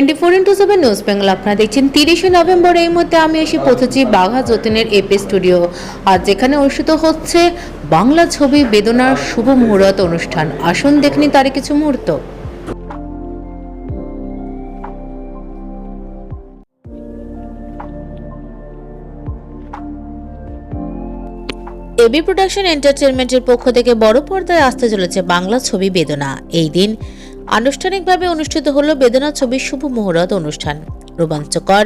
Twenty four into seven news Bengal আপনারা দেখছেন তিরিশে নভেম্বর, এই মধ্যে আমি এসে পৌঁছেছি বাঘা যতীনের এপি স্টুডিও আর যেখানে অনুষ্ঠিত হচ্ছে বাংলা ছবি বেদনার শুভ মুহূর্ত অনুষ্ঠান। আসুন দেখনি তারই কিছু মুহূর্ত। এবি প্রোডাকশন এন্টারটেনমেন্টের পক্ষ থেকে বড় পর্দায় আসতে চলেছে বাংলা ছবি বেদনা। এই দিন আনুষ্ঠানিকভাবে অনুষ্ঠিত হলো বেদনা ছবির শুভ মুহূর্ত অনুষ্ঠান। রোমাঞ্চকর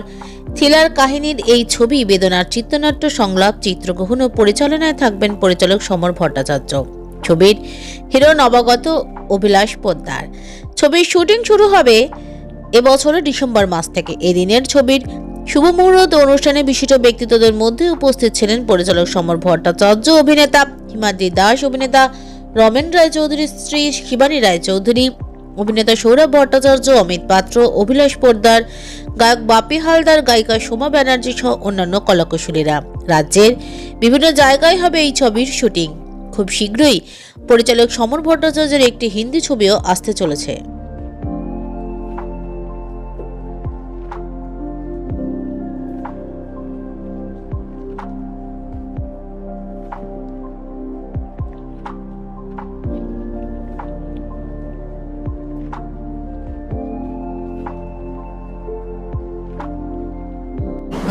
থ্রিলার কাহিনীর এই ছবি বেদনার চিত্রনাট্য সংলাপ, চিত্রগ্রহণ ও পরিচালনায় থাকবেন পরিচালক সমর ভট্টাচার্য। ছবির হিরো নবাগত অভিলাষ পোদ্দার। ছবির শুটিং শুরু হবে এবছরের ডিসেম্বর মাস থেকে। এদিনের ছবির শুভ মুহূর্ত অনুষ্ঠানে বিশিষ্ট ব্যক্তিত্বদের মধ্যে উপস্থিত ছিলেন পরিচালক সমর ভট্টাচার্য, অভিনেতা হিমাদ্রি দাস, অভিনেতা রমেন রায়চৌধুরীর স্ত্রী শিবানী রায়চৌধুরী অভিনেতা সৌরভ ভট্টাচার্য, অমিত পাত্র, অভিলাষ পোদ্দার, গায়ক বাপি হালদার, গায়িকা সোমা ব্যানার্জি সহ অন্যান্য কলাকুশলীরা। রাজ্যের বিভিন্ন জায়গায় হবে এই ছবির শুটিং। খুব শীঘ্রই পরিচালক সমর ভট্টাচার্যের একটি হিন্দি ছবিও আসতে চলেছে।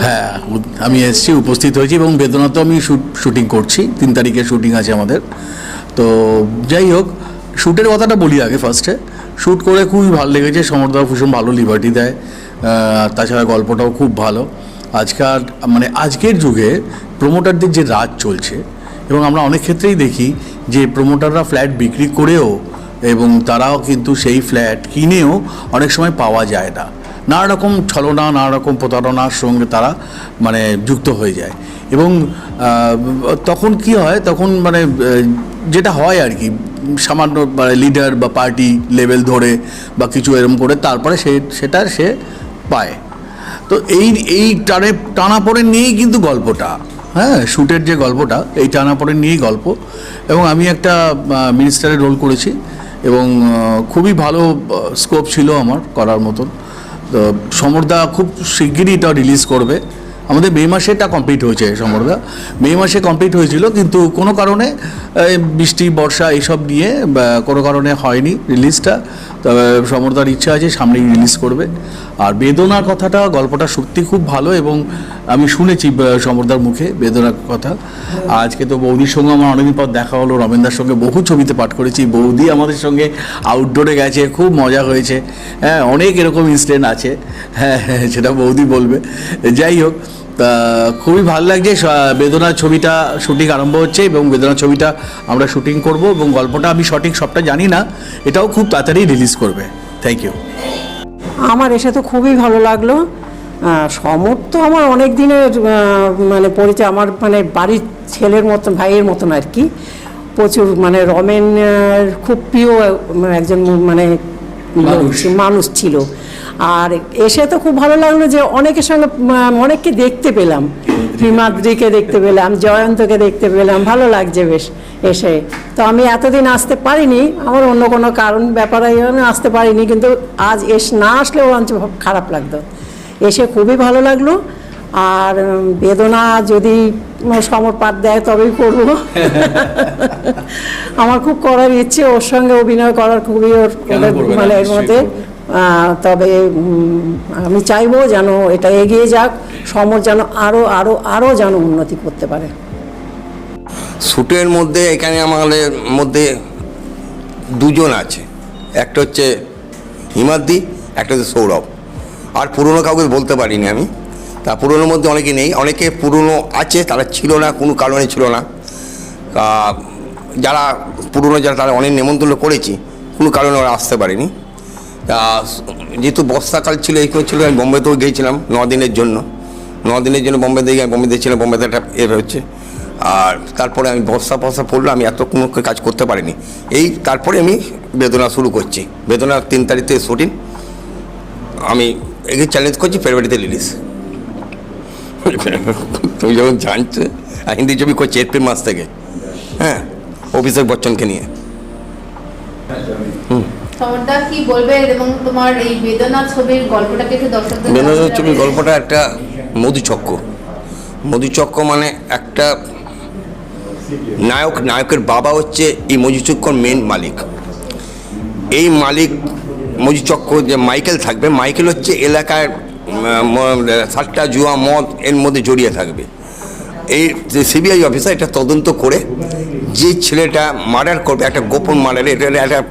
হ্যাঁ আমি এসেছি, উপস্থিত হয়েছি এবং বেদনাতেও আমি শুট করছি। তিন তারিখে শুটিং আছে আমাদের। তো যাই হোক শ্যুটের কথাটা বলি আগে ফার্স্টে শ্যুট করে খুবই ভালো লেগেছে সমরদা ভীষণ ভালো লিবার্টি দেয়। তাছাড়া গল্পটাও খুব ভালো। আজকাল মানে আজকের যুগে প্রমোটারদের যে রাজ চলছে, এবং আমরা অনেক ক্ষেত্রেই দেখি যে প্রমোটাররা ফ্ল্যাট বিক্রি করেও এবং তারাও কিন্তু সেই ফ্ল্যাট কিনেও অনেক সময় পাওয়া যায় না। নানা রকম ছলনা নানা রকম প্রতারণার সঙ্গে তারা মানে যুক্ত হয়ে যায়। এবং তখন কি হয়, তখন মানে যেটা হয় আর কি, সামান্য মানে লিডার বা পার্টি লেভেল ধরে বা কিছু এরকম করে তারপরে সে, সেটা সে পায়। তো এই এই টানে টানাপড়ে নিয়েই কিন্তু গল্পটা হ্যাঁ শ্যুটের যে গল্পটা, এই টানাপড়ে নিয়েই গল্প। এবং আমি একটা মিনিস্টারের রোল করেছি এবং খুবই ভালো স্কোপ ছিল আমার করার মতন। সমরদা খুব শিগগিরই এটা রিলিজ করবে। আমাদের মে মাসে এটা কমপ্লিট হয়েছে সমরদা। মে মাসে কমপ্লিট হয়েছিল, কিন্তু কোনো কারণে বৃষ্টি, বর্ষা, এইসব নিয়ে কোনো কারণে হয়নি রিলিজটা তবে সমরদার ইচ্ছা আছে সামনেই রিলিজ করবে। আর বেদনার কথাটা গল্পটা সত্যি খুব ভালো এবং আমি শুনেছি সমরদার মুখে বেদনার কথা। আজকে তো বৌদির সঙ্গে আমার অনেকদিন পর দেখা হলো রমেনদার সঙ্গে বহু ছবিতে পাঠ করেছি। বৌদি আমাদের সঙ্গে আউটডোরে গেছে খুব মজা হয়েছে। হ্যাঁ অনেক এরকম ইনসিডেন্ট আছে। হ্যাঁ হ্যাঁ, সেটা বৌদি বলবে। যাই হোক খুবই ভালো লাগছে। বেদনা ছবিটা শুটিং আরম্ভ হচ্ছে এবং বেদনা ছবিটা আমরা শুটিং করব এবং গল্পটা আমি সঠিক সবটা জানি না। এটাও খুব তাড়াতাড়ি রিলিজ করবে। থ্যাংক ইউ আমার এসে তো খুবই ভালো লাগল। সমর তো আমার অনেক দিনের মানে পরিচয় আমার মানে বাড়ির ছেলের মতন ভাইয়ের মতন আর কি। প্রচুর মানে রমেন খুব প্রিয় মানে একজন মানে মানুষ ছিল। আর এসে তো খুব ভালো লাগল যে অনেকের সঙ্গে অনেককে দেখতে পেলাম। হিমাদ্রিকে দেখতে পেলাম জয়ন্তকে দেখতে পেলাম ভালো লাগছে বেশ এসে। তো আমি এতদিন আসতে পারিনি আমার অন্য কোনো কারণ ব্যাপারে আসতে পারিনি কিন্তু আজ এস না আসলেও অঞ্চ খারাপ লাগতো। এসে খুবই ভালো লাগল আর বেদনা যদি সমর পাত দেয় তবেই করব। আমার খুব করার ইচ্ছে ওর সঙ্গে অভিনয় করার খুবই ওর? মানে এর মধ্যে তবে আমি চাইব যেন এটা এগিয়ে যাক, সমর যেন আরও আরও আরও যেন উন্নতি করতে পারে। শ্যুটের মধ্যে এখানে আমাদের মধ্যে দুজন আছে। একটা হচ্ছে হিমাদ্রি, একটা হচ্ছে সৌরভ। আর পুরনো কাউকে বলতে পারিনি আমি। তা পুরনোর মধ্যে অনেকে নেই। অনেকে পুরনো আছে, তারা ছিল না, কোনো কারণে ছিল না। যারা পুরনো যারা, তারা অনেক নেমন্তন্ন করেছি, কোনো কারণে ওরা আসতে পারেনি। যেহেতু বর্ষাকাল ছিল, এই ছিল, আমি বোম্বেতেও গিয়েছিলাম ন দিনের জন্য। ন দিনের জন্য বোম্বেতে গিয়ে বোম্বেতে ছিলাম বোম্বেতে একটা এর হচ্ছে। আর তারপরে আমি বর্ষা ফর্ষা পড়ল, আমি এত কোনো কাজ করতে পারিনি। এই, তারপরে আমি বেদনা শুরু করছি। বেদনা তিন তারিখ শুটিং। আমি একে চ্যালেঞ্জ করছি ফেব্রুয়ারিতে রিলিজ তুমি যখন জানছো হিন্দি ছবি করছি এপ্রিল মাস থেকে। হ্যাঁ অভিষেক বচ্চনকে নিয়ে। হুম। সমরদা কি বলবে এবং তোমার এই বেদনা ছবির গল্পটাকে একটু দর্শকদের বেদনা ছবির গল্পটা একটা মধুচক্র মধুচক্র মানে একটা নায়ক নায়কের বাবা হচ্ছে এই মধুচক্রর মেন মালিক। এই মালিক মধুচক্র যে মাইকেল থাকবে মাইকেল হচ্ছে এলাকার সাতটা জুয়া মদ এর মধ্যে জড়িয়ে থাকবে। এই যে সিবিআই অফিসার এটা তদন্ত করে যে ছেলেটা মার্ডার করবে একটা গোপন মার্ডার এটা একটা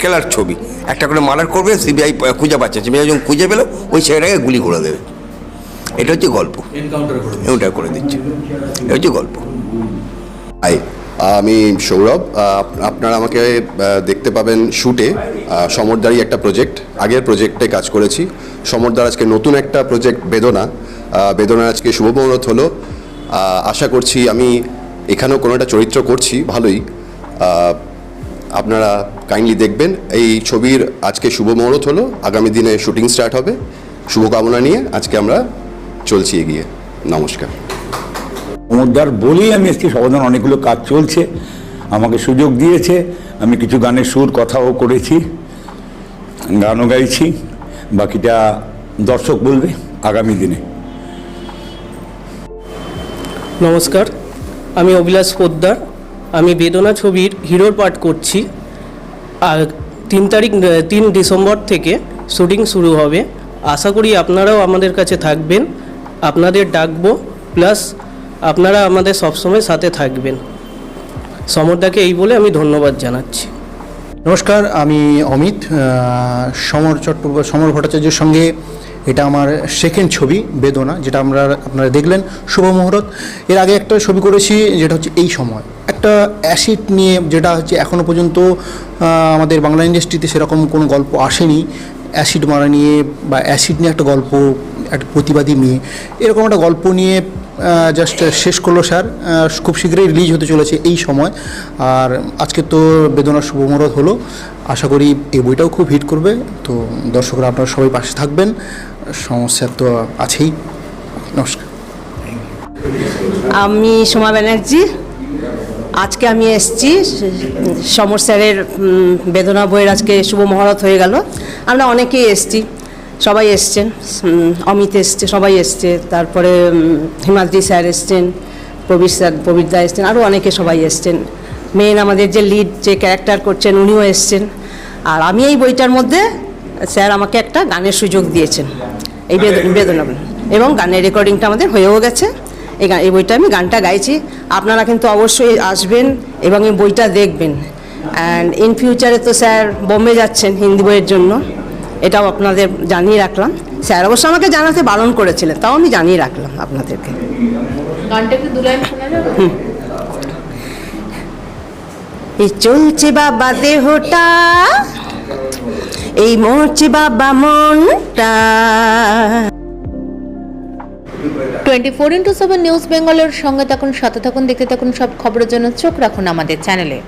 কেলার ছবি। একটা করে মার্ডার করবে সিবিআই খুঁজে পাচ্ছে। সিবিআই যখন খুঁজে পেল ওই ছেলেটাকে গুলি করে দেবে। এটা হচ্ছে গল্প। ওটা করে দিচ্ছে। এটা হচ্ছে গল্প। হাই আমি সৌরভ আপনারা আমাকে দেখতে পাবেন শ্যুটে সমরদারি একটা প্রজেক্ট আগের প্রজেক্টে কাজ করেছি। সমরদার আজকে নতুন একটা প্রজেক্ট বেদনা বেদনার আজকে শুভ মুহূর্ত হলো। আশা করছি আমি এখানেও কোনো একটা চরিত্র করছি, ভালোই। আপনারা কাইন্ডলি দেখবেন। এই ছবির আজকে শুভ মুহূর্ত হলো, আগামী দিনে শুটিং স্টার্ট হবে। শুভকামনা নিয়ে আজকে আমরা চলছি এগিয়ে। নমস্কার। সমুদ্রার বলেই আমি আজকে সমাধান অনেকগুলো কাজ চলছে। আমাকে সুযোগ দিয়েছে। আমি কিছু গানের সুর কথাও করেছি, গানও গাইছি। বাকিটা দর্শক বলবে আগামী দিনে। নমস্কার। আমি অভিলাষ পোদ্দার। আমি বেদনা ছবির হিরোর পাঠ করছি। আর তিন তারিখ তিন ডিসেম্বর থেকে শুটিং শুরু হবে। আশা করি আপনারাও আমাদের কাছে থাকবেন। আপনাদের ডাকবো। প্লাস আপনারা আমাদের সবসময় সাথে থাকবেন। সমরদাকে এই বলে আমি ধন্যবাদ জানাচ্ছি। নমস্কার, আমি অমিত সমর চট্টোপাধ্যায় সমর ভট্টাচার্যের সঙ্গে এটা আমার সেকেন্ড ছবি, বেদনা, যেটা আমরা, আপনারা দেখলেন, শুভ মুহূর্ত। এর আগে একটা ছবি করেছি, যেটা হচ্ছে এই সময়। একটা অ্যাসিড নিয়ে, যেটা হচ্ছে এখনও পর্যন্ত আমাদের বাংলা ইন্ডাস্ট্রিতে সেরকম কোনো গল্প আসেনি। অ্যাসিড মারা নিয়ে বা অ্যাসিড নিয়ে একটা গল্প, একটা প্রতিবাদী নিয়ে এরকম একটা গল্প নিয়ে জাস্ট শেষ করল স্যার। খুব শীঘ্রই রিলিজ হতে চলেছে এই সময়। আর আজকে তো বেদনার শুভমুহূর্ত হলো। আশা করি এই বইটাও খুব হিট করবে। তো দর্শকরা, আপনারা সবাই পাশে থাকবেন। সমস্যা তো আছেই। নমস্কার। আমি সোমা ব্যানার্জি। আজকে আমি এসেছি। সমর স্যারের বেদনা বইয়ের আজকে শুভ মহরত হয়ে গেল। আমরা অনেকেই এসেছি। সবাই এসছেন অমিত এসছে, সবাই এসছে, তারপরে হিমাদ্রি স্যার এসছেন, প্রবীর স্যার, প্রবীর দা এসছেন আরও অনেকে সবাই এসছেন। মেন আমাদের যে লিড যে ক্যারেক্টার করছেন, উনিও এসছেন। আর আমি এই বইটার মধ্যে স্যার আমাকে একটা গানের সুযোগ দিয়েছেন, এই বেদ- বেদনা এবং গানের রেকর্ডিংটা আমাদের হয়েও গেছে। এই গান এই বইটা আমি গানটা গাইছি। আপনারা কিন্তু অবশ্যই আসবেন এবং এই বইটা দেখবেন। অ্যান্ড ইন ফিউচারে তো স্যার বোম্বে যাচ্ছেন হিন্দি বইয়ের জন্য। এটাও আপনাদের জানিয়ে রাখলাম। স্যার অবশ্য আমাকে জানাতে বারণ করেছিলেন তাও আমি জানিয়ে রাখলাম আপনাদেরকে। চলছে বাবা দেহটা এই মরছে বাবা মনটা। Twenty four into seven news বেঙ্গলের সঙ্গে থাকুন সাথে থাকুন দেখতে থাকুন সব খবরের জন্য চোখ রাখুন আমাদের চ্যানেলে।